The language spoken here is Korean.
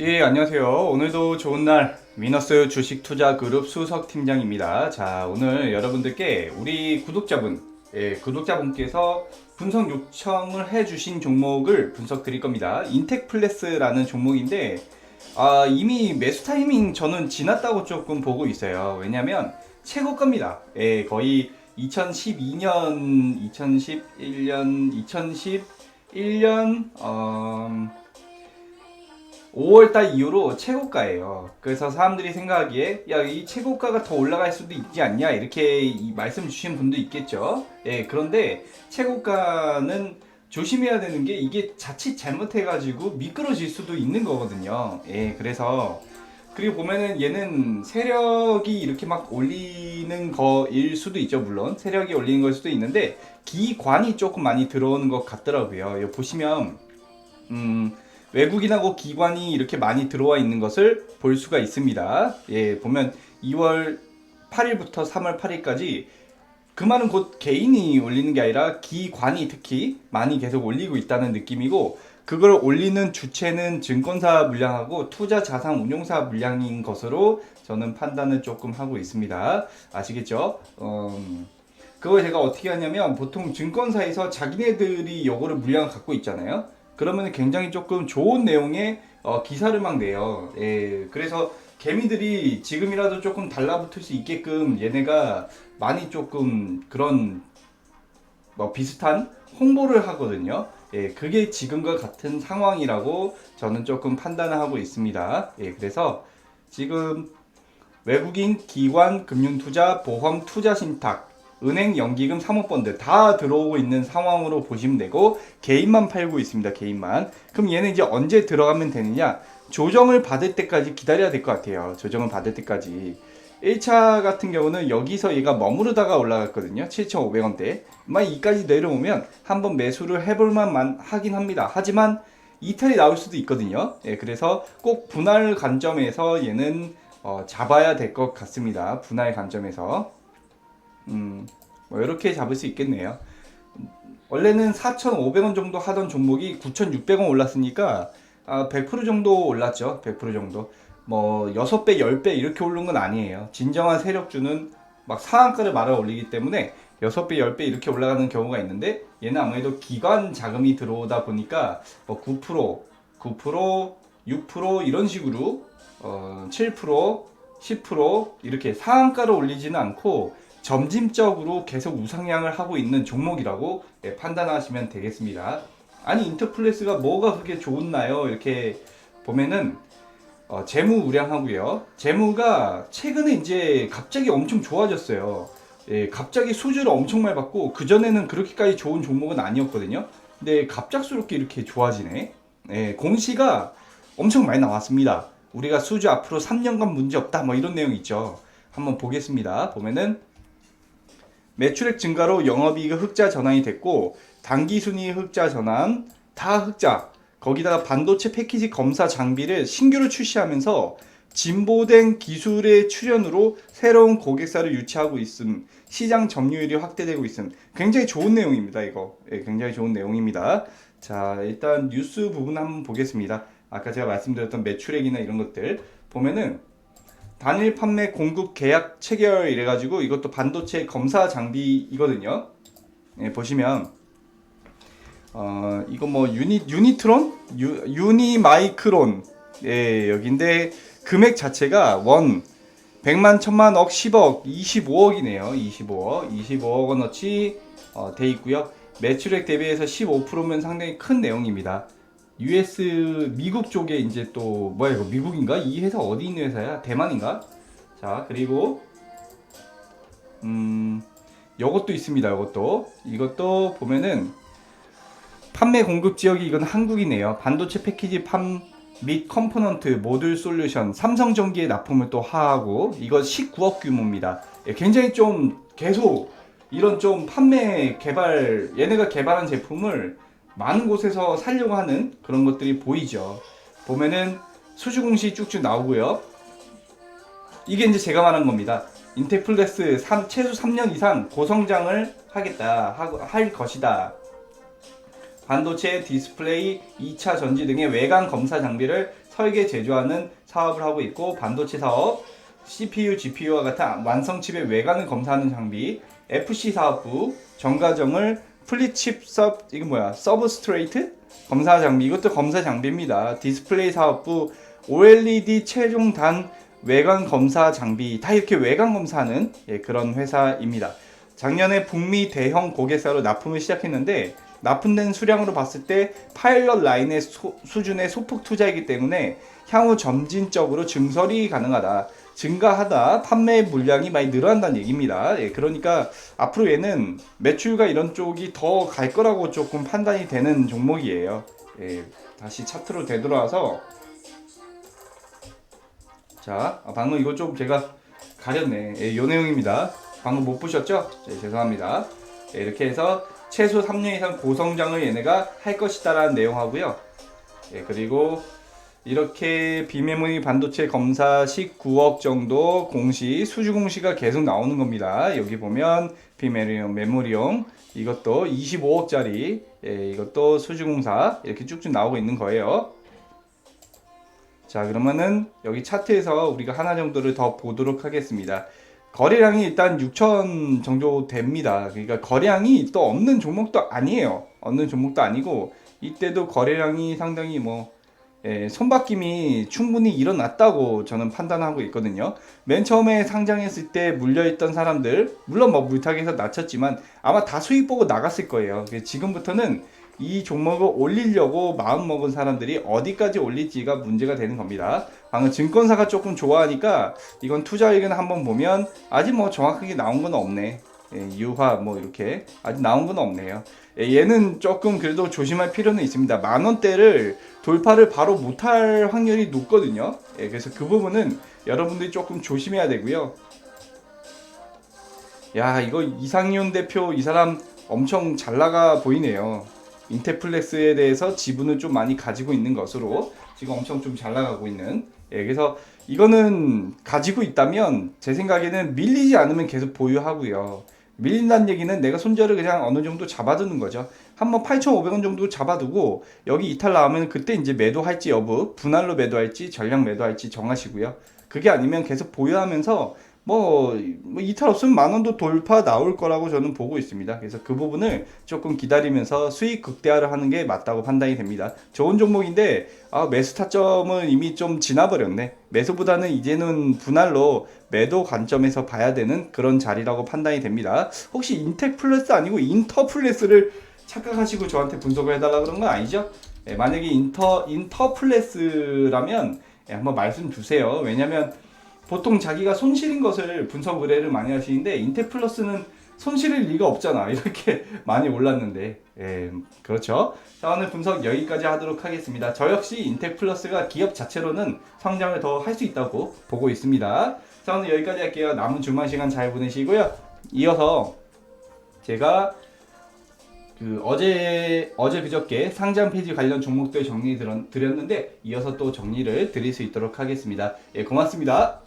예, 안녕하세요. 오늘도 좋은 날 위너스 주식 투자 그룹 수석 팀장입니다. 자, 오늘 여러분들께 우리 구독자분, 예, 구독자분께서 분석 요청을 해주신 종목을 분석 드릴 겁니다. 인텍플레스라는 종목인데, 아, 이미 매수 타이밍 저는 지났다고 조금 보고 있어요. 왜냐면 최고가입니다. 예, 거의 2012년, 2011년, 2011년, 어, 5월달 이후로 최고가예요. 그래서 사람들이 생각하기에 야 이 최고가가 더 올라갈 수도 있지 않냐 이렇게 이 말씀 주신 분도 있겠죠. 예, 그런데 최고가는 조심해야 되는 게 이게 자칫 잘못해가지고 미끄러질 수도 있는 거거든요. 예, 그래서 그리고 보면은 얘는 세력이 이렇게 막 올리는 거일 수도 있죠. 물론 세력이 올리는 걸 수도 있는데 기관이 조금 많이 들어오는 것 같더라고요. 여기 보시면 음. 외국인하고 기관이 이렇게 많이 들어와 있는 것을 볼 수가 있습니다. 예, 보면 2월 8일부터 3월 8일까지 그 말은 곧 개인이 올리는 게 아니라 기관이 특히 많이 계속 올리고 있다는 느낌이고 그걸 올리는 주체는 증권사 물량하고 투자 자산 운용사 물량인 것으로 저는 판단을 조금 하고 있습니다. 아시겠죠? 음, 그걸 제가 어떻게 하냐면 보통 증권사에서 자기네들이 요거를 물량을 갖고 있잖아요. 그러면 굉장히 조금 좋은 내용의 어, 기사를 막 내요. 예, 그래서 개미들이 지금이라도 조금 달라붙을 수 있게끔 얘네가 많이 조금 그런 뭐 비슷한 홍보를 하거든요. 예, 그게 지금과 같은 상황이라고 저는 조금 판단을 하고 있습니다. 예, 그래서 지금 외국인 기관 금융투자 보험 투자 신탁 은행 연기금 사모펀드 다 들어오고 있는 상황으로 보시면 되고 개인만 팔고 있습니다. 개인만. 그럼 얘는 이제 언제 들어가면 되느냐? 조정을 받을 때까지 기다려야 될 것 같아요. 조정을 받을 때까지. 1차 같은 경우는 여기서 얘가 머무르다가 올라갔거든요. 7,500원대. 만 이까지 내려오면 한번 매수를 해볼만 하긴 합니다. 하지만 이탈이 나올 수도 있거든요. 예, 그래서 꼭 분할 관점에서 얘는 어, 잡아야 될 것 같습니다. 분할 관점에서. 음, 뭐 이렇게 잡을 수 있겠네요. 원래는 4,500원 정도 하던 종목이 9,600원 올랐으니까 아, 100% 정도 올랐죠. 100% 정도. 뭐 6배, 10배 이렇게 오른 건 아니에요. 진정한 세력주는 막 상한가를 말아 올리기 때문에 6배, 10배 이렇게 올라가는 경우가 있는데 얘는 아무래도 기관 자금이 들어오다 보니까 뭐 9%, 9%, 6% 이런 식으로 어, 7%, 10% 이렇게 상한가를 올리지는 않고 점진적으로 계속 우상향을 하고 있는 종목이라고 예, 판단하시면 되겠습니다. 아니 인터플레스가 뭐가 그렇게 좋나요? 이렇게 보면은 어, 재무 우량하고요. 재무가 최근에 이제 갑자기 엄청 좋아졌어요. 예, 갑자기 수주를 엄청 많이 받고 그 전에는 그렇게까지 좋은 종목은 아니었거든요. 근데 갑작스럽게 이렇게 좋아지네. 예, 공시가 엄청 많이 나왔습니다. 우리가 수주 앞으로 3년간 문제 없다 뭐 이런 내용 있죠. 한번 보겠습니다. 보면은 매출액 증가로 영업이익 흑자 전환이 됐고 단기 순이익 흑자 전환 다 흑자 거기다가 반도체 패키지 검사 장비를 신규로 출시하면서 진보된 기술의 출현으로 새로운 고객사를 유치하고 있음 시장 점유율이 확대되고 있음. 굉장히 좋은 내용입니다 이거. 예, 굉장히 좋은 내용입니다. 자 일단 뉴스 부분 한번 보겠습니다. 아까 제가 말씀드렸던 매출액이나 이런 것들 보면은 단일 판매 공급 계약 체결 이래가지고 이것도 반도체 검사 장비이거든요. 예, 보시면 어 이거 뭐 유니 유니트론 유, 유니마이크론 예 여기인데 금액 자체가 원 100만, 1000만, 억, 10억, 25억이네요. 25억, 25억 원어치 어, 돼 있고요. 매출액 대비해서 15%면 상당히 큰 내용입니다. US 미국 쪽에 이제 또 뭐야 이거 미국인가? 이 회사 어디 있는 회사야? 대만인가? 자 그리고 음 요것도 있습니다. 요것도 이것도 보면은 판매 공급 지역이 이건 한국이네요. 반도체 패키지 판 및 컴포넌트 모듈 솔루션 삼성전기에 납품을 또 하고 이거 19억 규모입니다. 예, 굉장히 좀 계속 이런 좀 판매 개발 얘네가 개발한 제품을 많은 곳에서 살려고 하는 그런 것들이 보이죠. 보면은 수주 공시 쭉쭉 나오고요. 이게 이제 제가 말한 겁니다. 인텍플레스 3, 최소 3년 이상 고성장을 하겠다, 하, 할 것이다. 반도체, 디스플레이, 2차 전지 등의 외관 검사 장비를 설계 제조하는 사업을 하고 있고 반도체 사업, CPU, GPU와 같은 완성 칩의 외관을 검사하는 장비, FC 사업부, 정가정을 플리칩 섭 이거 뭐야 서브스트레이트 검사 장비 이것도 검사 장비입니다. 디스플레이 사업부, OLED 최종 단 외관 검사 장비 다 이렇게 외관 검사하는 예, 그런 회사입니다. 작년에 북미 대형 고객사로 납품을 시작했는데 납품된 수량으로 봤을 때 파일럿 라인의 소- 수준의 소폭 투자이기 때문에 향후 점진적으로 증설이 가능하다. 증가하다 판매 물량이 많이 늘어난다는 얘기입니다. 예, 그러니까 앞으로 얘는 매출과 이런 쪽이 더 갈 거라고 조금 판단이 되는 종목이에요. 예, 다시 차트로 되돌아와서 자 아, 방금 이거 좀 제가 가렸네. 예, 요 내용입니다. 방금 못 보셨죠? 네, 죄송합니다. 예, 이렇게 해서 최소 3년 이상 고성장을 얘네가 할 것이다라는 내용하고요. 예, 그리고 이렇게 비메모리 반도체 검사 19억 정도 공시 수주 공시가 계속 나오는 겁니다. 여기 보면 비메모리용 메모리용 이것도 25억짜리 예, 이것도 수주 공사 이렇게 쭉쭉 나오고 있는 거예요. 자 그러면은 여기 차트에서 우리가 하나 정도를 더 보도록 하겠습니다. 거래량이 일단 6천 정도 됩니다. 그러니까 거래량이 또 없는 종목도 아니에요. 없는 종목도 아니고 이때도 거래량이 상당히 뭐 예, 손바뀜이 충분히 일어났다고 저는 판단하고 있거든요. 맨 처음에 상장했을 때 물려있던 사람들, 물론 뭐 물타기에서 낮췄지만 아마 다 수익 보고 나갔을 거예요. 그래서 지금부터는 이 종목을 올리려고 마음 먹은 사람들이 어디까지 올릴지가 문제가 되는 겁니다. 방금 증권사가 조금 좋아하니까 이건 투자 의견 한번 보면 아직 뭐 정확하게 나온 건 없네. 예, 유화 뭐 이렇게 아직 나온 건 없네요. 예, 얘는 조금 그래도 조심할 필요는 있습니다. 만 원대를 돌파를 바로 못할 확률이 높거든요. 예, 그래서 그 부분은 여러분들이 조금 조심해야 되고요. 야 이거 이상윤 대표 이 사람 엄청 잘 나가 보이네요. 인테플렉스에 대해서 지분을 좀 많이 가지고 있는 것으로 지금 엄청 좀 잘 나가고 있는. 예, 그래서 이거는 가지고 있다면 제 생각에는 밀리지 않으면 계속 보유하고요. 밀린다는 얘기는 내가 손절을 그냥 어느 정도 잡아두는 거죠. 한번 8,500원 정도 잡아두고 여기 이탈 나오면 그때 이제 매도할지 여부, 분할로 매도할지 전량 매도할지 정하시고요. 그게 아니면 계속 보유하면서 뭐, 뭐 이탈 없으면 만 원도 돌파 나올 거라고 저는 보고 있습니다. 그래서 그 부분을 조금 기다리면서 수익 극대화를 하는 게 맞다고 판단이 됩니다. 좋은 종목인데 아, 매수 타점은 이미 좀 지나버렸네. 매수보다는 이제는 분할로 매도 관점에서 봐야 되는 그런 자리라고 판단이 됩니다. 혹시 인텍 플러스 아니고 인터 플러스를 착각하시고 저한테 분석을 해달라 그런 건 아니죠? 예, 만약에 인터 인터 플러스라면 예, 한번 말씀 주세요. 왜냐면 보통 자기가 손실인 것을 분석 의뢰를 많이 하시는데 인텍 플러스는 손실일 리가 없잖아. 이렇게 많이 올랐는데. 예, 그렇죠. 자, 오늘 분석 여기까지 하도록 하겠습니다. 저 역시 인텍 플러스가 기업 자체로는 성장을 더 할 수 있다고 보고 있습니다. 자, 오늘 여기까지 할게요. 남은 주말 시간 잘 보내시고요. 이어서 제가 그 어제 어제 그저께 상장 페이지 관련 종목들 정리 드렸는데 이어서 또 정리를 드릴 수 있도록 하겠습니다. 예, 고맙습니다.